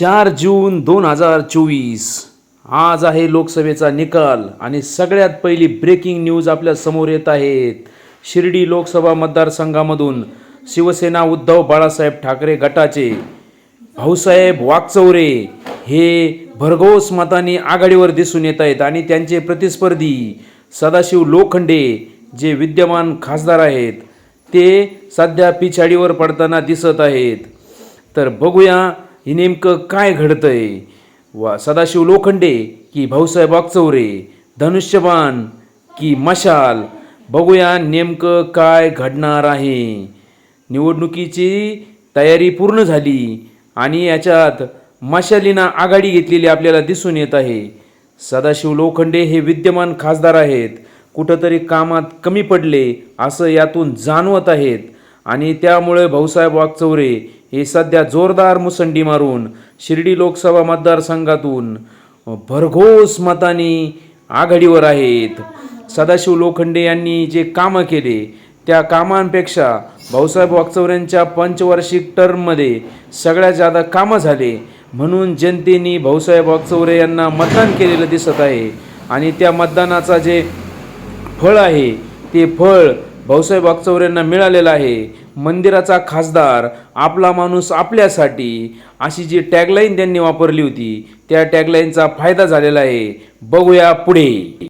चार जून दोन हजार चोवीस. आज आहे लोकसभेचा निकाल आणि सगळ्यात पहिली ब्रेकिंग न्यूज आपल्यासमोर येत आहेत. शिर्डी लोकसभा मतदारसंघामधून शिवसेना उद्धव बाळासाहेब ठाकरे गटाचे. भाऊसाहेब वाकचौरे हे भरघोस मताने आघाडीवर दिसून येत आहेत आणि त्यांचे प्रतिस्पर्धी सदाशिव लोखंडे जे विद्यमान खासदार आहेत ते सध्या पिछाडीवर पडताना दिसत आहेत. तर बघूया हे नेमकं काय घडतंय? वा सदाशिव लोखंडे की भाऊसाहेब वागचौरे धनुष्यबाण की मशाल? बघूया नेमकं काय घडणार आहे. निवडणुकीची तयारी पूर्ण झाली आणि याच्यात मशालीनं आघाडी घेतलेली आपल्याला दिसून येत आहे. सदाशिव लोखंडे हे विद्यमान खासदार आहेत. कुठंतरी कामात कमी पडले असं यातून जाणवत आहेत. आणि त्यामुळे भाऊसाहेब वागचौरे हे सध्या जोरदार मुसंडी मारून शिर्डी लोकसभा मतदारसंघातून भरघोस मताने आघाडीवर आहेत. सदाशिव लोखंडे यांनी जे कामं केले त्या कामांपेक्षा भाऊसाहेब वागचौऱ्यांच्या पंचवार्षिक टर्ममध्ये सगळ्यात जादा कामं झाले. म्हणून जनतेने भाऊसाहेब वागचौरे यांना मतदान केलेलं दिसत आहे. आणि त्या मतदानाचा जे फळ आहे ते फळ भाऊसाहेब वागचौऱ्यांना मिळालेला आहे. मंदिराचा खासदार आपला माणूस आपल्यासाठी अशी जी टॅगलाईन त्यांनी वापरली होती त्या टॅगलाईनचा फायदा झालेला आहे. बघूया पुढे.